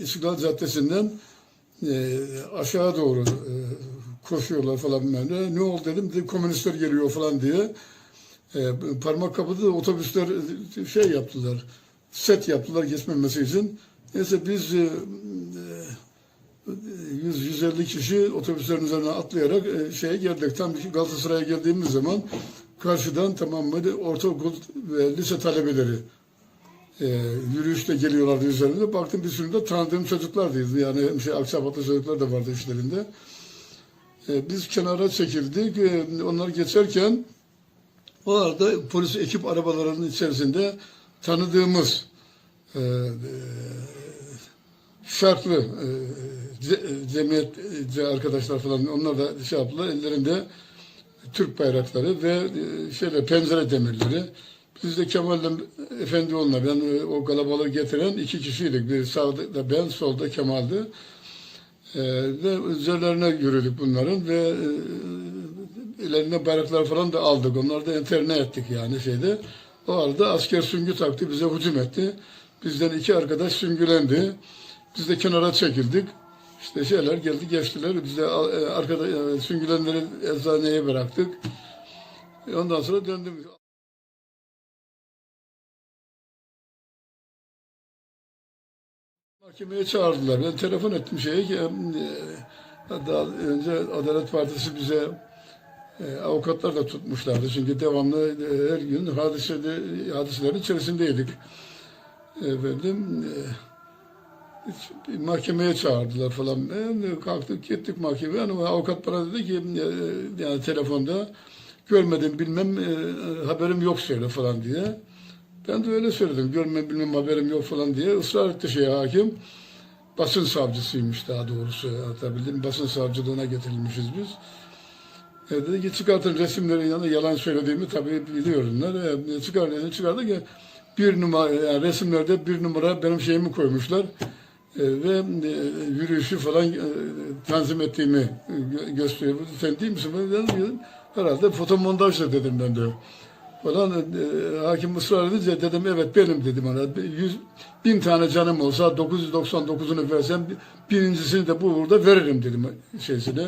İstiklal Caddesi'nden e, aşağı doğru e, koşuyorlar falan bilmem ne. Oldu dedim, dedi, komünistler geliyor falan diye. E, parmak kapıda da otobüsler e, şey yaptılar, set yaptılar geçmemesi için. Neyse biz e, e, 100-150 kişi otobüslerin üzerine atlayarak e, şeye geldik. Tam Galatasaray'a geldiğimiz zaman karşıdan tamam mı ortaokul ve lise talebeleri e, yürüyüşle geliyorlardı üzerinde. Baktım bir sürü de tanıdığım çocuklardı. Yani şey, Akçabatlı çocuklar da vardı işlerinde. E, biz kenara çekildik. E, onlar geçerken o arada polis ekip arabalarının içerisinde tanıdığımız e, e, farklı e, ce- cemiyetçi arkadaşlar falan onlar da şey yaptılar. Ellerinde Türk bayrakları ve e, şeyle pencere demirleri. Biz de Kemal'le Efendioğlu'na ben e, o kalabalığı getiren iki kişiydik. Bir sağda ben, solda Kemal'di. E, ve üzerlerine yürüdük bunların ve e, ellerine bayraklar falan da aldık. Onları da enterne ettik yani şeyde. O arada asker süngü taktı, bize hücum etti. Bizden iki arkadaş süngülendi. Biz de kenara çekildik. İşte şeyler geldi geçtiler. Biz de e, arkada e, süngülenleri eczaneye bıraktık. Ondan sonra döndüm. Mahkemeye çağırdılar. Ben telefon ettim şeye ki e, daha önce Adalet Partisi bize e, avukatlar da tutmuşlardı. Çünkü devamlı e, her gün hadisede, hadiselerin içerisindeydik. Efendim e, mahkemeye çağırdılar falan. Ben kalktık gittik mahkemeye. Ama avukat bana dedi ki e, yani telefonda görmedim bilmem e, haberim yok söyle falan diye. Ben de öyle söyledim. Görmem bilmem haberim yok falan diye. ısrar etti şey hakim. Basın savcısıymış daha doğrusu. Hatta bildim basın savcılığına getirilmişiz biz. E, dedi ki çıkartın resimlerin yanında yalan söylediğimi tabii biliyorlar. E, çıkar dedi çıkardı ki bir numara yani resimlerde bir numara benim şeyimi koymuşlar. E, ve e, yürüyüşü falan e, tanzim ettiğimi gö- gösteriyor. Sen değil misin? Ben dedim, herhalde fotomontajla dedim ben de. Falan e, hakim ısrar edince dedim evet benim dedim ona. Yüz, bin tane canım olsa 999'unu versem birincisini de bu burada veririm dedim şeysine.